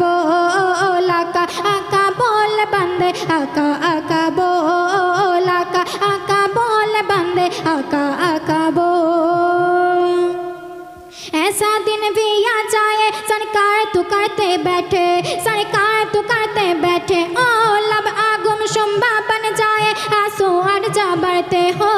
बोल आका आका बोल बंदे आका आका बोल आका आका बोल बंदे आका आका बोल ऐसा दिन भी आ जाए सरकार तो करते बैठे सरकार तो करते बैठे ओ लब आगुम शुम्बा बन जाए आंसू अड़ जा बढ़ते हो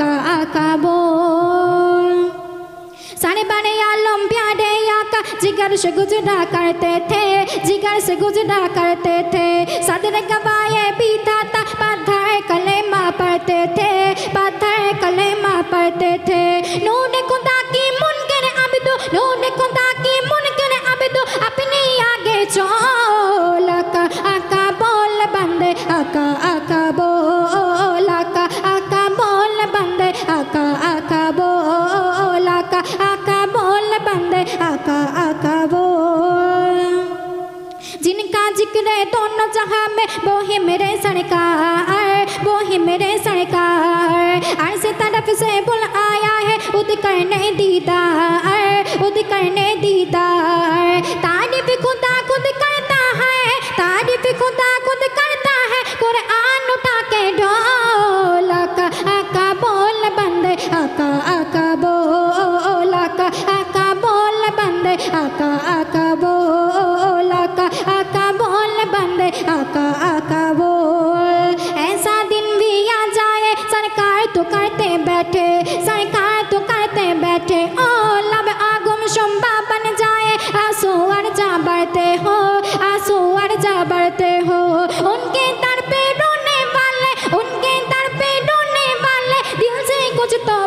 काबुल सारे बने आलम प्यारे आका जिगर से गुजरा करते थे जिगर से गुजरा करते थे सदर आका आका बोल आका आका बोल बंदे आका आका बोल जिनका जिक्र दोनों तो जहां में वो है मेरे सरकार वो है मेरे सरकार ऐसे तरफ से बुल आया है उद कर नहीं दीदा বন্দে আকা আকা বল আকা আকা বল বন্দে আকা আকা বল ऐसा दिन भी आ जाए सरकार तो करते बैठे सरकार तो करते बैठे ओ लब आगुम शुम्बा बन जाए आंसू अर्जा बढ़ते हो आंसू अर्जा बढ़ते हो उनके दर पे रोने वाले उनके दर पे रोने वाले दिल से कुछ तो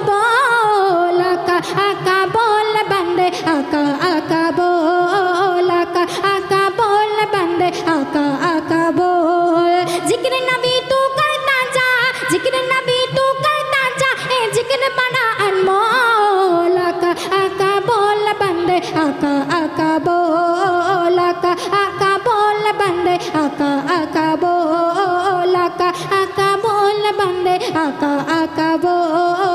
বন্দে আকা আকা বোল আকা আকা বোল বন্দে আকা আকা বোল আকা আকা বোল বন্দে আকা আকা বোল